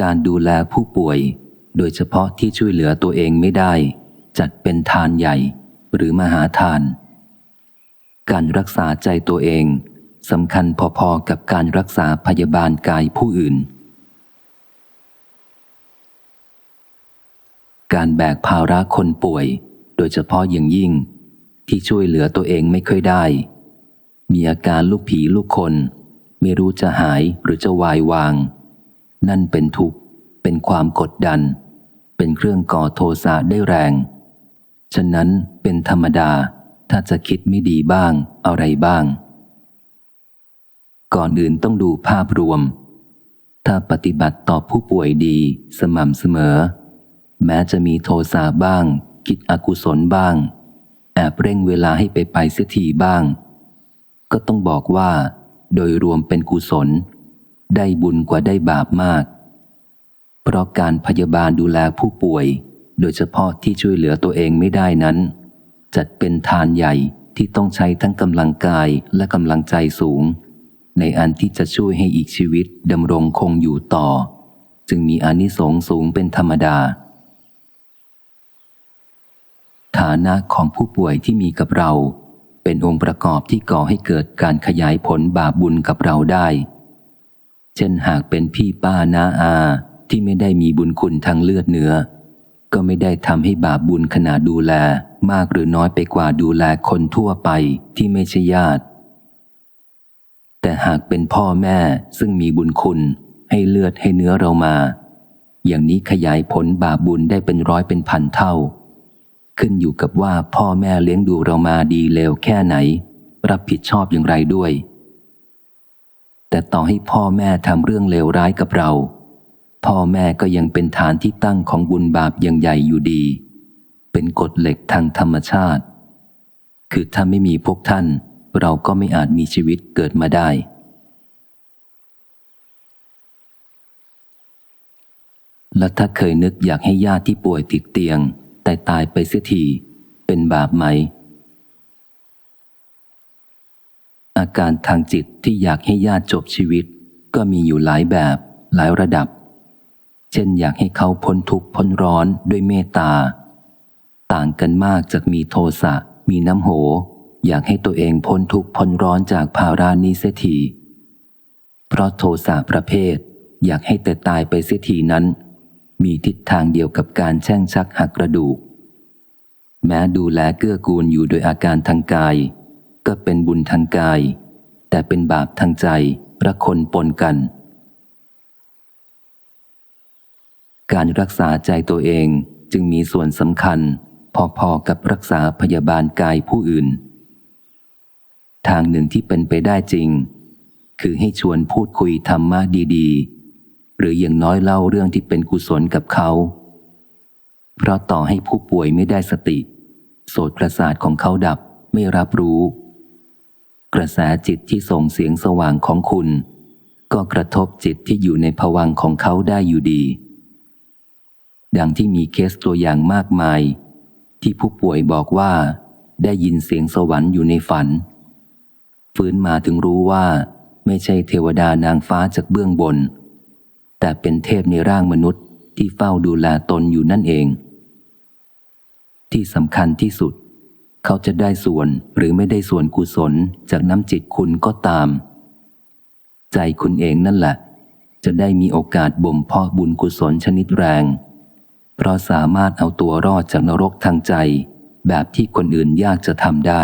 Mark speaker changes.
Speaker 1: การดูแลผู้ป่วย โดยเฉพาะที่ช่วยเหลือตัวเองไม่ได้ จัดเป็นทานใหญ่หรือมหาทาน การรักษาใจตัวเองสำคัญพอๆกับการรักษาพยาบาลกายผู้อื่น การแบกภาระคนป่วย โดยเฉพาะอย่างยิ่ง ที่ช่วยเหลือตัวเองไม่ค่อยได้ มีอาการลูกผีลูกคน ไม่รู้จะหายหรือจะวายวาง นั่นเป็นทุกข์ เป็นความกดดัน เป็นเครื่องก่อโทสะได้แรง ฉะนั้นเป็นธรรมดาถ้าจะคิดไม่ดีบ้างอะไรบ้าง ก่อนอื่นต้องดูภาพรวม ถ้าปฏิบัติต่อผู้ป่วยดีสม่ำเสมอ แม้จะมีโทสะบ้าง คิดอกุศลบ้าง แอบเร่งเวลาให้ไปไปเสียทีบ้าง ก็ต้องบอกว่า โดยรวมเป็นกุศล ได้บุญกว่าได้บาปมาก เพราะการพยาบาลดูแลผู้ป่วย โดยเฉพาะที่ช่วยเหลือตัวเองไม่ได้นั้น จัดเป็นทานใหญ่ที่ต้องใช้ทั้งกำลังกายและกำลังใจสูง ในอันที่จะช่วยให้อีกชีวิตดำรงคงอยู่ต่อ จึงมีอนิสงส์สูงเป็นธรรมดา ฐานะของผู้ป่วยที่มีกับเรา เป็นองค์ประกอบที่ก่อให้เกิดการขยายผลบาปบุญกับเราได้ เช่นหากเป็นพี่ป้าน้าอาที่ไม่ได้มีบุญคุณทางเลือดเนื้อ ก็ไม่ได้ทำให้บาปบุญขนาดดูแลมากหรือน้อยไปกว่าดูแลคนทั่วไปที่ไม่ใช่ญาติ แต่หากเป็นพ่อแม่ซึ่งมีบุญคุณให้เลือดให้เนื้อเรามา อย่างนี้ขยายผลบาปบุญได้เป็นร้อยเป็นพันเท่า ขึ้นอยู่กับว่าพ่อแม่เลี้ยงดูเรามาดีเลวแค่ไหน รับผิดชอบอย่างไรด้วย แต่ต่อให้พ่อแม่ทำเรื่องเลวร้ายกับเรา พ่อแม่ก็ยังเป็นฐานที่ตั้งของบุญบาปอย่างใหญ่อยู่ดี เป็นกฎเหล็กทางธรรมชาติ คือถ้าไม่มีพวกท่าน เราก็ไม่อาจมีชีวิตเกิดมาได้ และถ้าเคยนึกอยากให้ญาติที่ป่วยติดเตียง แต่ตายไปเสียทีเป็นบาปไหม อาการทางจิตที่อยากให้ญาติจบชีวิต ก็มีอยู่หลายแบบหลายระดับ เช่นอยากให้เขาพ้นทุกข์พ้นร้อนด้วยเมตตา ต่างกันมากจากมีโทสะ มีน้ำโห อยากให้ตัวเองพ้นทุกข์พ้นร้อนจากภารานี้เสียทีเพราะโทสะประเภท อยากให้แต่ตายไปเสียทีนั้น มีทิศทางเดียวกับการแช่งชักหักกระดูก แม้ดูแลเกื้อกูลอยู่โดยอาการทางกาย ก็เป็นบุญทางกาย แต่เป็นบาปทางใจระคนปนกัน การรักษาใจตัวเองจึงมีส่วนสำคัญ พอๆกับรักษาพยาบาลกายผู้อื่น ทางหนึ่งที่เป็นไปได้จริง คือให้ชวนพูดคุยธรรมะดีๆ หรืออย่างน้อยเล่าเรื่องที่เป็นกุศลกับเขา เพราะต่อให้ผู้ป่วยไม่ได้สติ โสตประสาทของเขาดับไม่รับรู้ กระแสจิตที่ส่งเสียงสว่างของคุณ ก็กระทบจิตที่อยู่ในภวังของเขาได้อยู่ดี ดังที่มีเคสตัวอย่างมากมาย ที่ผู้ป่วยบอกว่า ได้ยินเสียงสวรรค์อยู่ในฝัน ฟื้นมาถึงรู้ว่า ไม่ใช่เทวดานางฟ้าจากเบื้องบน แต่เป็นเทพในร่างมนุษย์ที่เฝ้าดูแลตนอยู่นั่นเอง ที่สำคัญที่สุด เขาจะได้ส่วนหรือไม่ได้ส่วนกุศลจากน้ำจิตคุณก็ตาม ใจคุณเองนั่นแหละ จะได้มีโอกาสบ่มเพาะบุญกุศลชนิดแรง เพราะสามารถเอาตัวรอดจากนรกทางใจ แบบที่คนอื่นยากจะทำได้